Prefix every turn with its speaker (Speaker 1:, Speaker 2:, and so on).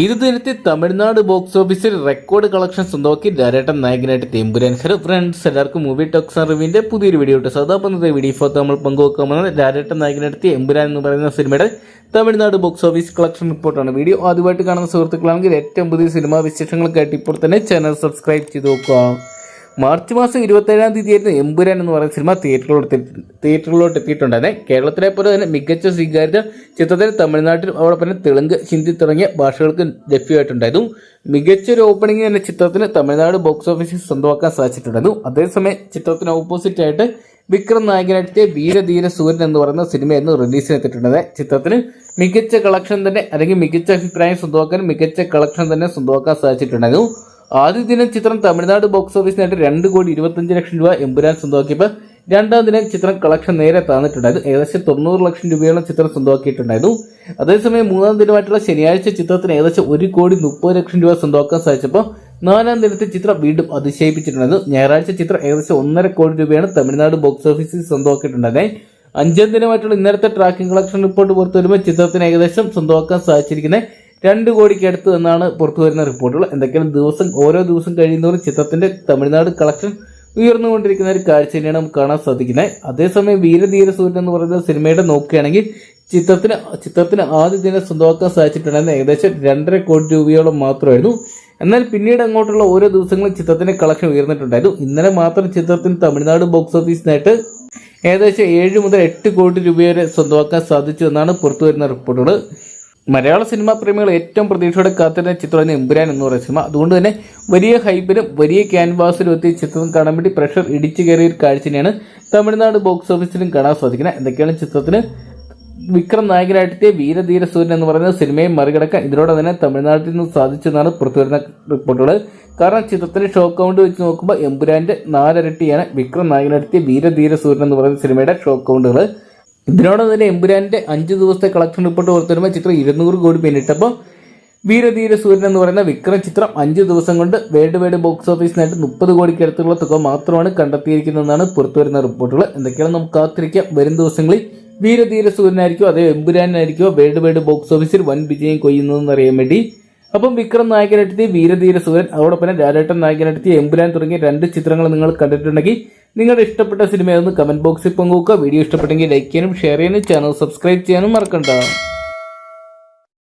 Speaker 1: ഇത് ദിനത്തിൽ തമിഴ്നാട് ബോക്സ് ഓഫീസിൽ റെക്കോർഡ് കളക്ഷൻ സ്വന്തമാക്കി ഡയറക്ടർ നായകനായിട്ട് തെമ്പുരാൻ ഹലോ ഫ്രണ്ട്സ് എല്ലാവർക്കും മൂവി ടോക്സ് റിവ്യൂവിന്റെ പുതിയൊരു വീഡിയോ ഇട്ട് സദാപന്നത്തെ വീഡിയോ ഫോത്ത് നമ്മൾ പങ്കുവെക്കാമെന്ന് ഡയറക്ടർ നായകനായിട്ട് എമ്പുരാൻ എന്ന് പറയുന്ന സിനിമയുടെ തമിഴ്നാട് ബോക്സ് ഓഫീസ് കളക്ഷൻ റിപ്പോർട്ടാണ് വീഡിയോ ആദ്യമായിട്ട് കാണുന്ന സുഹൃത്തുക്കളാണെങ്കിൽ ഏറ്റവും പുതിയ സിനിമാ വിശേഷങ്ങൾക്കായിട്ട് ഇപ്പോൾ തന്നെ ചാനൽ സബ്സ്ക്രൈബ് ചെയ്ത് നോക്കുക. മാർച്ച് മാസം ഇരുപത്തേഴാം തീയതിയായിരുന്നു എമ്പുരാൻ എന്ന് പറയുന്ന സിനിമ തിയേറ്ററിലോട്ട് തിയേറ്ററിലോട്ട് എത്തിയിട്ടുണ്ടായിരുന്നെ കേരളത്തിലെ പോലെ തന്നെ മികച്ച സ്വീകാര്യത ചിത്രത്തിൽ തമിഴ്നാട്ടിൽ അതോടൊപ്പം തന്നെ തെലുങ്ക് ഹിന്ദി തുടങ്ങിയ ഭാഷകൾക്ക് ലഭ്യമായിട്ടുണ്ടായിരുന്നു മികച്ച ഒരു ഓപ്പണിംഗ് തന്നെ ചിത്രത്തിന് തമിഴ്നാട് ബോക്സ് ഓഫീസിൽ സ്വന്തമാക്കാൻ സാധിച്ചിട്ടുണ്ടായിരുന്നു അതേസമയം ചിത്രത്തിന് ഓപ്പോസിറ്റ് ആയിട്ട് വിക്രം നായകനായിട്ട് വീരധീര സൂര്യൻ എന്ന് പറയുന്ന സിനിമയായിരുന്നു റിലീസിനെത്തിയിട്ടുള്ളത് ചിത്രത്തിന് മികച്ച കളക്ഷൻ തന്നെ അല്ലെങ്കിൽ മികച്ച അഭിപ്രായം സ്വന്തമാക്കാൻ മികച്ച കളക്ഷൻ തന്നെ സ്വന്തമാക്കാൻ സാധിച്ചിട്ടുണ്ടായിരുന്നു ആദ്യ ദിനം ചിത്രം തമിഴ്നാട് ബോക്സ് ഓഫീസിനായിട്ട് രണ്ട് കോടി ഇരുപത്തഞ്ച് ലക്ഷം രൂപ എമ്പുരാൻ സ്വന്തമാക്കിയപ്പോൾ രണ്ടാം ദിനം ചിത്രം കളക്ഷൻ നേരെ താന്നിട്ടുണ്ടായിരുന്നു. ഏകദേശം തൊണ്ണൂറ് ലക്ഷം രൂപയോളം ചിത്രം സ്വന്തമാക്കിയിട്ടുണ്ടായിരുന്നു. അതേസമയം മൂന്നാം ദിനമായിട്ടുള്ള ശനിയാഴ്ച ചിത്രത്തിന് ഏകദേശം ഒരു കോടി മുപ്പത് ലക്ഷം രൂപ സ്വന്തമാക്കാൻ സാധിച്ചപ്പോൾ നാലാം ദിനത്തെ ചിത്രം വീണ്ടും അതിശയിപ്പിച്ചിട്ടുണ്ടായിരുന്നു. ഞായറാഴ്ച ചിത്രം ഏകദേശം ഒന്നര കോടി രൂപയാണ് തമിഴ്നാട് ബോക്സ് ഓഫീസിൽ സ്വന്തമാക്കിയിട്ടുണ്ടായിരുന്നത്. അഞ്ചാം ദിനമായിട്ടുള്ള ഇന്നലത്തെ ട്രാക്കിംഗ് കളക്ഷൻ റിപ്പോർട്ട് പുറത്തു വരുമ്പോൾ ചിത്രത്തിന് ഏകദേശം സ്വന്തമാക്കാൻ സാധിച്ചിരിക്കുന്നത് രണ്ട് കോടിക്ക് അടുത്ത് എന്നാണ് പുറത്തു വരുന്ന റിപ്പോർട്ടുകൾ. എന്തൊക്കെയാണ് ദിവസം ഓരോ ദിവസം കഴിയുന്നതോറും ചിത്രത്തിന്റെ തമിഴ്നാട് കളക്ഷൻ ഉയർന്നുകൊണ്ടിരിക്കുന്ന ഒരു കാഴ്ച തന്നെയാണ് നമുക്ക് കാണാൻ സാധിക്കുന്നത്. അതേസമയം വീരധീര സൂര്യൻ എന്ന് പറയുന്ന സിനിമയുടെ നോക്കുകയാണെങ്കിൽ ചിത്രത്തിന് ചിത്രത്തിന് ആദ്യ ദിനം സ്വന്തമാക്കാൻ സാധിച്ചിട്ടുണ്ടായിരുന്ന ഏകദേശം രണ്ടര കോടി രൂപയോളം മാത്രമായിരുന്നു. എന്നാൽ പിന്നീട് അങ്ങോട്ടുള്ള ഓരോ ദിവസങ്ങളും ചിത്രത്തിന്റെ കളക്ഷൻ ഉയർന്നിട്ടുണ്ടായിരുന്നു. ഇന്നലെ മാത്രം ചിത്രത്തിന് തമിഴ്നാട് ബോക്സ് ഓഫീസിനായിട്ട് ഏകദേശം ഏഴ് മുതൽ എട്ട് കോടി രൂപ വരെ സ്വന്തമാക്കാൻ സാധിച്ചു എന്നാണ് പുറത്തു വരുന്ന റിപ്പോർട്ടുകൾ. മലയാള സിനിമാ പ്രേമികൾ ഏറ്റവും പ്രതീക്ഷയോടെ കാത്തിരുന്ന ചിത്രമാണ് എമ്പുരാൻ എന്ന് പറയുന്ന സിനിമ. അതുകൊണ്ട് തന്നെ വലിയ ഹൈപ്പിലും വലിയ ക്യാൻവാസിലും എത്തി ചിത്രം കാണാൻ വേണ്ടി പ്രഷർ ഇടിച്ചു കയറിയ ഒരു കാഴ്ച തന്നെയാണ് തമിഴ്നാട് ബോക്സ് ഓഫീസിലും കാണാൻ സാധിക്കുന്നത്. എന്തൊക്കെയാണ് ചിത്രത്തിന്? വിക്രം നായകനായിട്ടെത്തിയ വീരധീര സൂര്യൻ എന്ന് പറയുന്ന സിനിമയെ മറികടക്കാൻ ഇതിലൂടെ തന്നെ തമിഴ്നാട്ടിൽ നിന്ന് സാധിച്ചെന്നാണ് പുറത്തുവരുന്ന റിപ്പോർട്ടുകൾ. കാരണം ചിത്രത്തിന്റെ ഷോ കൗണ്ട് വെച്ച് നോക്കുമ്പോൾ എമ്പുരാന്റെ നാലരട്ടിയാണ് വിക്രം നായകനായിട്ടെത്തിയ വീരധീര സൂര്യൻ എന്ന് പറയുന്ന സിനിമയുടെ ഷോ കൗണ്ടുകൾ ഇതിനോടൊപ്പം തന്നെ എമ്പുരാന്റെ അഞ്ച് ദിവസത്തെ കളക്ഷൻ റിപ്പോർട്ട് പുറത്തു വരുമ്പോൾ ചിത്രം ഇരുന്നൂറ് കോടി പിന്നിട്ടപ്പോൾ വീരധീര സൂര്യൻ എന്ന് പറയുന്ന വിക്രം ചിത്രം അഞ്ച് ദിവസം കൊണ്ട് വേൾഡ് വൈഡ് ബോക്സ് ഓഫീസിനായിട്ട് മുപ്പത് കോടിക്ക് അടുത്തുള്ള തുക മാത്രമാണ് കണ്ടെത്തിയിരിക്കുന്നതെന്നാണ് പുറത്തുവരുന്ന റിപ്പോർട്ടുകൾ. എന്തൊക്കെയാണ് നമുക്ക് കാത്തിരിക്കാം. വരും ദിവസങ്ങളിൽ വീരധീര സൂര്യനായിരിക്കോ അതേ എമ്പുരാനായിരിക്കോ വേൾഡ് വൈഡ് ബോക്സ് ഓഫീസിൽ വൻ വിജയം കൊയ്യുന്നതെന്ന് അറിയാൻ വേണ്ടി. അപ്പം വിക്രം നായകനെടുത്തി വീരധീര സൂര്യൻ അതോടൊപ്പം രാജേട്ടൻ നായകനെടുത്തി എമ്പുരാൻ തുടങ്ങിയ രണ്ട് ചിത്രങ്ങൾ നിങ്ങൾ കണ്ടിട്ടുണ്ടെങ്കിൽ നിങ്ങളുടെ ഇഷ്ടപ്പെട്ട സിനിമയൊന്ന് കമന്റ് ബോക്സിൽ പങ്കുവെക്കുക. വീഡിയോ ഇഷ്ടപ്പെട്ടെങ്കിൽ ലൈക്ക് ചെയ്യാനും ഷെയർ ചെയ്യാനും ചാനൽ സബ്സ്ക്രൈബ് ചെയ്യാനും മറക്കണ്ട.